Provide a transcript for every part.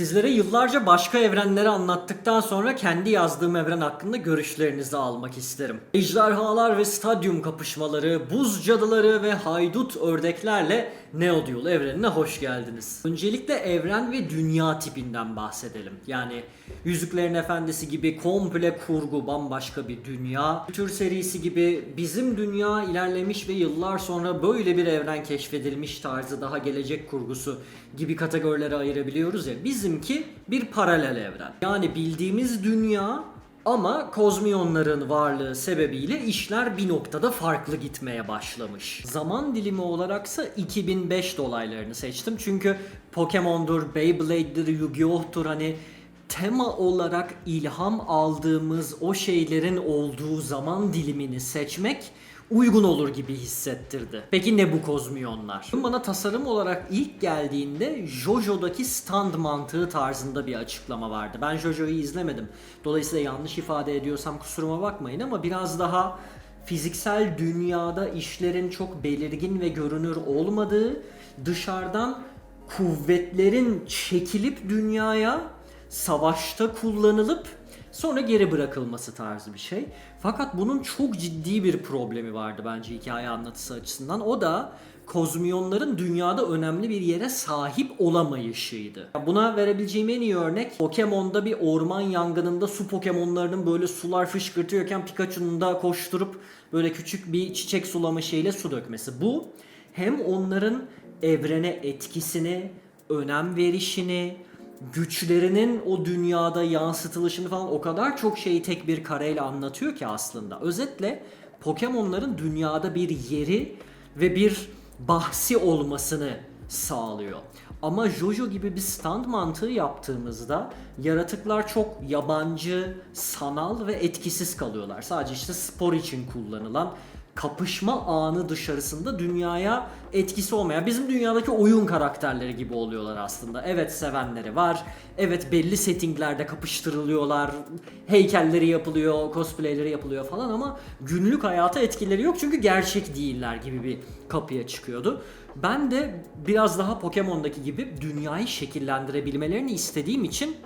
Sizlere yıllarca başka evrenleri anlattıktan sonra kendi yazdığım evren hakkında görüşlerinizi almak isterim. Ejderhalar ve stadyum kapışmaları, buz cadıları ve haydut ördeklerle Neodyul evrenine hoş geldiniz. Öncelikle evren ve dünya tipinden bahsedelim. Yani Yüzüklerin Efendisi gibi komple kurgu bambaşka bir dünya. Tür serisi gibi bizim dünya ilerlemiş ve yıllar sonra böyle bir evren keşfedilmiş tarzı daha gelecek kurgusu gibi kategorilere ayırabiliyoruz ya. Bizimki bir paralel evren. Yani bildiğimiz dünya ama kozmiyonların varlığı sebebiyle işler bir noktada farklı gitmeye başlamış. Zaman dilimi olaraksa 2005 dolaylarını seçtim. Çünkü Pokemon'dur, Beyblade'dir, Yu-Gi-Oh'tur hani tema olarak ilham aldığımız o şeylerin olduğu zaman dilimini seçmek uygun olur gibi hissettirdi. Peki ne bu kozmiyonlar? Bana tasarım olarak ilk geldiğinde JoJo'daki stand mantığı tarzında bir açıklama vardı. Ben JoJo'yu izlemedim. Dolayısıyla yanlış ifade ediyorsam kusuruma bakmayın ama biraz daha fiziksel dünyada işlerin çok belirgin ve görünür olmadığı, dışarıdan kuvvetlerin çekilip dünyaya savaşta kullanılıp sonra geri bırakılması tarzı bir şey. Fakat bunun çok ciddi bir problemi vardı bence hikaye anlatısı açısından. O da kozmiyonların dünyada önemli bir yere sahip olamayışıydı. Buna verebileceğim en iyi örnek Pokemon'da bir orman yangınında su Pokemon'larının böyle sular fışkırtıyorken Pikachu'nun da koşturup böyle küçük bir çiçek sulama şeyle su dökmesi. Bu hem onların evrene etkisini, önem verişini, güçlerinin o dünyada yansıtılışını falan o kadar çok şeyi tek bir kareyle anlatıyor ki aslında. Özetle Pokemon'ların dünyada bir yeri ve bir bahsi olmasını sağlıyor. Ama Jojo gibi bir stand mantığı yaptığımızda yaratıklar çok yabancı, sanal ve etkisiz kalıyorlar. Sadece işte spor için kullanılan kapışma anı dışarısında dünyaya etkisi olmayan bizim dünyadaki oyun karakterleri gibi oluyorlar aslında. Evet sevenleri var. Evet belli settinglerde kapıştırılıyorlar. Heykelleri yapılıyor, cosplayleri yapılıyor falan ama günlük hayata etkileri yok çünkü gerçek değiller gibi bir kapıya çıkıyordu. Ben de biraz daha Pokemon'daki gibi dünyayı şekillendirebilmelerini istediğim için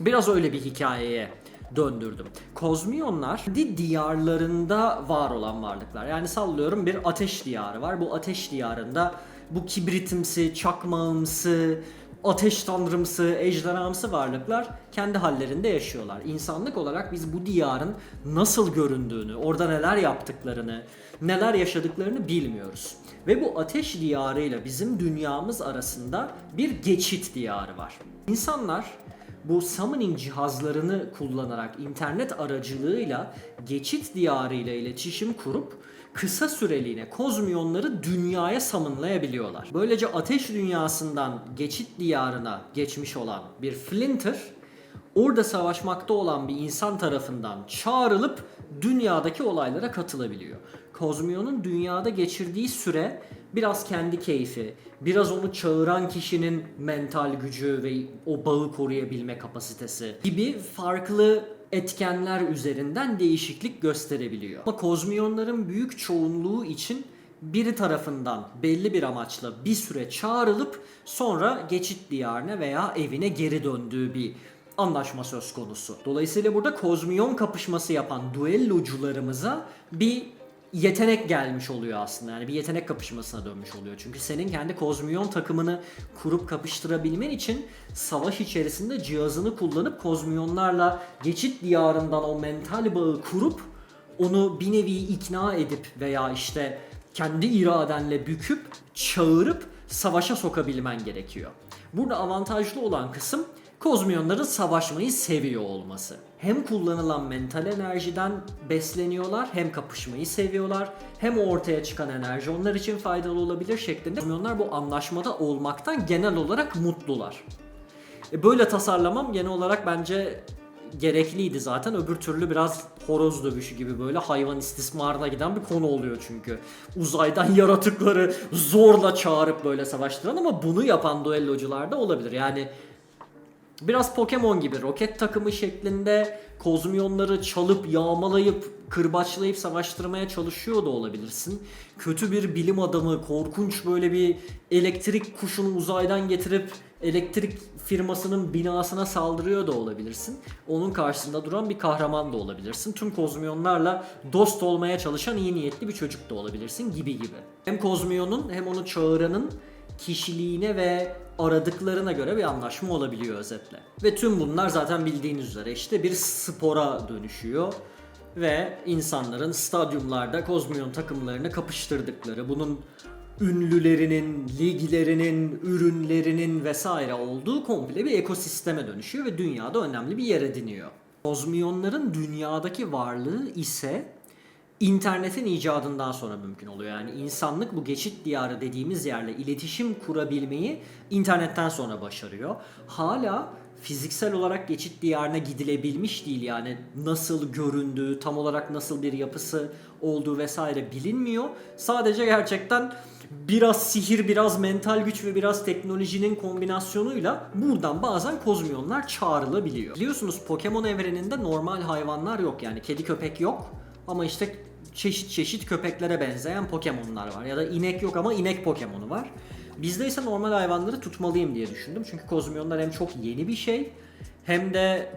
biraz öyle bir hikayeye döndürdüm. Kozmiyonlar kendi diyarlarında var olan varlıklar. Yani sallıyorum bir ateş diyarı var. Bu ateş diyarında bu kibritimsi, çakmağımsı, ateş tanrımsı, ejderhamsı varlıklar kendi hallerinde yaşıyorlar. İnsanlık olarak biz bu diyarın nasıl göründüğünü, orada neler yaptıklarını, neler yaşadıklarını bilmiyoruz. Ve bu ateş diyarıyla bizim dünyamız arasında bir geçit diyarı var. İnsanlar bu summoning cihazlarını kullanarak internet aracılığıyla geçit diyarıyla iletişim kurup kısa süreliğine kozmiyonları dünyaya summonlayabiliyorlar. Böylece ateş dünyasından geçit diyarına geçmiş olan bir Flinter orada savaşmakta olan bir insan tarafından çağrılıp dünyadaki olaylara katılabiliyor. Kozmiyon'un dünyada geçirdiği süre biraz kendi keyfi, biraz onu çağıran kişinin mental gücü ve o bağı koruyabilme kapasitesi gibi farklı etkenler üzerinden değişiklik gösterebiliyor. Ama kozmiyonların büyük çoğunluğu için biri tarafından belli bir amaçla bir süre çağrılıp sonra geçit diyarına veya evine geri döndüğü bir anlaşma söz konusu. Dolayısıyla burada kozmiyon kapışması yapan duellocularımıza bir yetenek gelmiş oluyor aslında. Yani bir yetenek kapışmasına dönmüş oluyor. Çünkü senin kendi kozmiyon takımını kurup kapıştırabilmen için savaş içerisinde cihazını kullanıp kozmiyonlarla geçit diyarından o mental bağı kurup onu bir nevi ikna edip veya işte kendi iradenle büküp çağırıp savaşa sokabilmen gerekiyor. Burada avantajlı olan kısım kozmiyonların savaşmayı seviyor olması. Hem kullanılan mental enerjiden besleniyorlar, hem kapışmayı seviyorlar, hem ortaya çıkan enerji onlar için faydalı olabilir şeklinde. Kozmiyonlar bu anlaşmada olmaktan genel olarak mutlular. E böyle tasarlamam genel olarak bence gerekliydi zaten. Öbür türlü biraz horoz dövüşü gibi böyle hayvan istismarına giden bir konu oluyor çünkü. Uzaydan yaratıkları zorla çağırıp böyle savaştıran ama bunu yapan duellocular da olabilir. Yani Biraz Pokemon gibi roket takımı şeklinde kozmiyonları çalıp yağmalayıp kırbaçlayıp savaştırmaya çalışıyor da olabilirsin. Kötü bir bilim adamı korkunç böyle bir elektrik kuşunu uzaydan getirip elektrik firmasının binasına saldırıyor da olabilirsin. Onun karşısında duran bir kahraman da olabilirsin. Tüm kozmiyonlarla dost olmaya çalışan iyi niyetli bir çocuk da olabilirsin gibi gibi. Hem kozmiyonun hem onu çağıranın kişiliğine ve aradıklarına göre bir anlaşma olabiliyor özetle. Ve tüm bunlar zaten bildiğiniz üzere işte bir spora dönüşüyor ve insanların stadyumlarda kozmiyon takımlarını kapıştırdıkları, bunun ünlülerinin, liglerinin, ürünlerinin vesaire olduğu komple bir ekosisteme dönüşüyor ve dünyada önemli bir yer ediniyor. Kozmiyonların dünyadaki varlığı ise internetin icadından sonra mümkün oluyor. Yani insanlık bu geçit diyarı dediğimiz yerle iletişim kurabilmeyi internetten sonra başarıyor. Hala fiziksel olarak geçit diyarına gidilebilmiş değil yani nasıl göründüğü, tam olarak nasıl bir yapısı olduğu vesaire bilinmiyor. Sadece gerçekten biraz sihir, biraz mental güç ve biraz teknolojinin kombinasyonuyla buradan bazen kozmiyonlar çağrılabiliyor. Biliyorsunuz Pokemon evreninde normal hayvanlar yok yani kedi köpek yok ama işte çeşit çeşit köpeklere benzeyen Pokemon'lar var ya da inek yok ama inek Pokemon'u var. Bizde ise normal hayvanları tutmalıyım diye düşündüm. Çünkü kozmiyonlar hem çok yeni bir şey hem de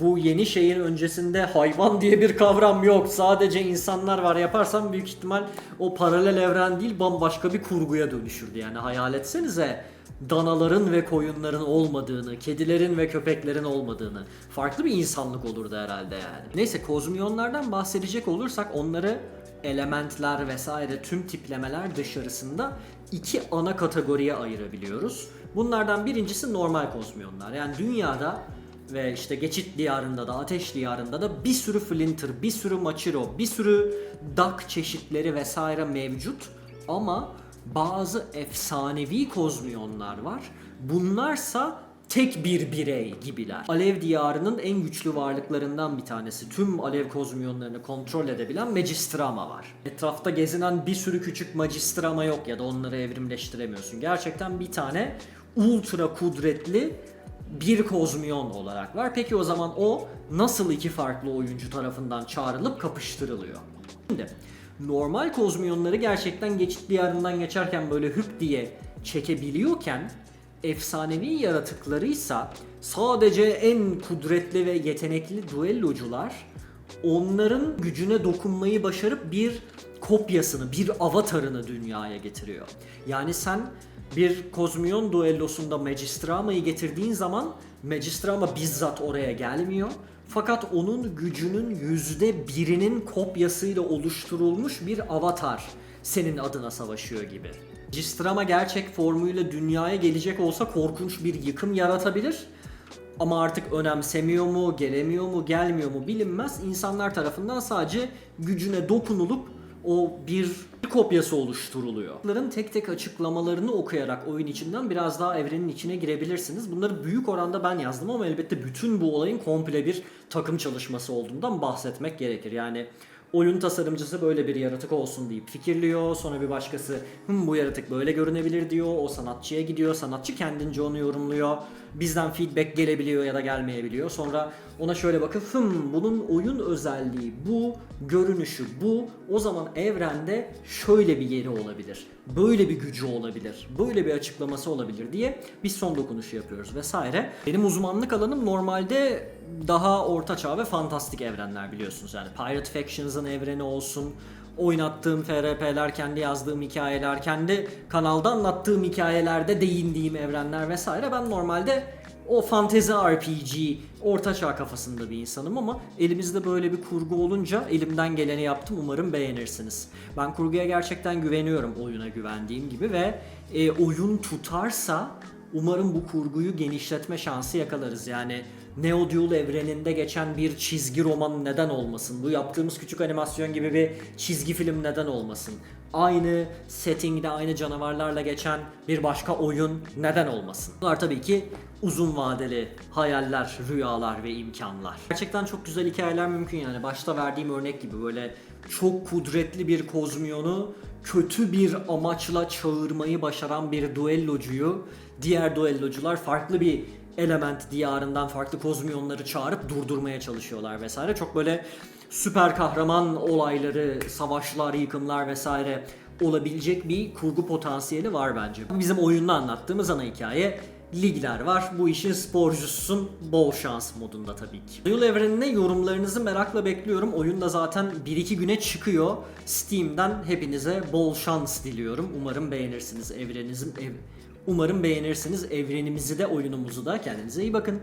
bu yeni şeyin öncesinde hayvan diye bir kavram yok. Sadece insanlar var yaparsam büyük ihtimal o paralel evren değil bambaşka bir kurguya dönüşürdü. Yani hayal etsenize danaların ve koyunların olmadığını, kedilerin ve köpeklerin olmadığını. Farklı bir insanlık olurdu herhalde yani. Neyse kozmiyonlardan bahsedecek olursak onları elementler vesaire tüm tiplemeler dışarısında iki ana kategoriye ayırabiliyoruz. Bunlardan birincisi normal kozmiyonlar. Yani dünyada ve işte geçit diyarında da ateş diyarında da bir sürü Flinter, bir sürü Machiro, bir sürü Duck çeşitleri vesaire mevcut ama bazı efsanevi kozmiyonlar var. Bunlarsa tek bir birey gibiler. Alev diyarının en güçlü varlıklarından bir tanesi. Tüm alev kozmiyonlarını kontrol edebilen Magistrama var. Etrafta gezinen bir sürü küçük Magistrama yok ya da onları evrimleştiremiyorsun. Gerçekten bir tane ultra kudretli bir kozmiyon olarak var. Peki o zaman o nasıl iki farklı oyuncu tarafından çağrılıp kapıştırılıyor? Şimdi normal kozmiyonları gerçekten geçit diyarından geçerken böyle hüp diye çekebiliyorken efsanevi yaratıklarıysa sadece en kudretli ve yetenekli duellocular onların gücüne dokunmayı başarıp bir kopyasını, bir avatarını dünyaya getiriyor. Yani sen bir kozmiyon duellosunda Magistrama'yı getirdiğin zaman Magistrama bizzat oraya gelmiyor. Fakat onun gücünün yüzde birinin kopyasıyla oluşturulmuş bir avatar senin adına savaşıyor gibi. Magistrama gerçek formuyla dünyaya gelecek olsa korkunç bir yıkım yaratabilir. Ama artık önemsemiyor mu, gelemiyor mu, gelmiyor mu bilinmez. İnsanlar tarafından sadece gücüne dokunulup o bir kopyası oluşturuluyor. Bunların tek tek açıklamalarını okuyarak oyun içinden biraz daha evrenin içine girebilirsiniz. Bunları büyük oranda ben yazdım ama elbette bütün bu olayın komple bir takım çalışması olduğundan bahsetmek gerekir. Yani oyun tasarımcısı böyle bir yaratık olsun deyip fikirliyor. Sonra bir başkası Hım, bu yaratık böyle görünebilir diyor. O sanatçıya gidiyor. Sanatçı kendince onu yorumluyor. Bizden feedback gelebiliyor ya da gelmeyebiliyor. Sonra ona şöyle bakıp Hım, bunun oyun özelliği bu, görünüşü bu. O zaman evrende şöyle bir yeri olabilir. Böyle bir gücü olabilir. Böyle bir açıklaması olabilir diye biz son dokunuşu yapıyoruz vesaire. Benim uzmanlık alanım normalde daha orta çağ ve fantastik evrenler biliyorsunuz. Yani Pirate Factions'ın evreni olsun, oynattığım FRP'ler, kendi yazdığım hikayeler, kendi kanalda anlattığım hikayelerde değindiğim evrenler vesaire. Ben normalde o fantezi RPG, orta çağ kafasında bir insanım ama elimizde böyle bir kurgu olunca elimden geleni yaptım. Umarım beğenirsiniz. Ben kurguya gerçekten güveniyorum oyuna güvendiğim gibi ve e, oyun tutarsa umarım bu kurguyu genişletme şansı yakalarız. Yani Neo Duel evreninde geçen bir çizgi roman neden olmasın? Bu yaptığımız küçük animasyon gibi bir çizgi film neden olmasın? Aynı settingde aynı canavarlarla geçen bir başka oyun neden olmasın? Bunlar tabii ki uzun vadeli hayaller, rüyalar ve imkanlar. Gerçekten çok güzel hikayeler mümkün yani. Başta verdiğim örnek gibi böyle çok kudretli bir kozmiyonu kötü bir amaçla çağırmayı başaran bir duellocuyu diğer duellocular farklı bir element diyarından farklı kozmiyonları çağırıp durdurmaya çalışıyorlar vesaire. Çok böyle süper kahraman olayları, savaşlar, yıkımlar vesaire olabilecek bir kurgu potansiyeli var bence. Bizim oyunda anlattığımız ana hikaye ligler var. Bu işin sporcususun. Bol şans modunda tabii ki. Yıl evrenine yorumlarınızı merakla bekliyorum. Oyun da zaten 1-2 güne çıkıyor. Steam'den hepinize bol şans diliyorum. Umarım beğenirsiniz evrenizin ev Umarım beğenirsiniz evrenimizi de oyunumuzu da. Kendinize iyi bakın.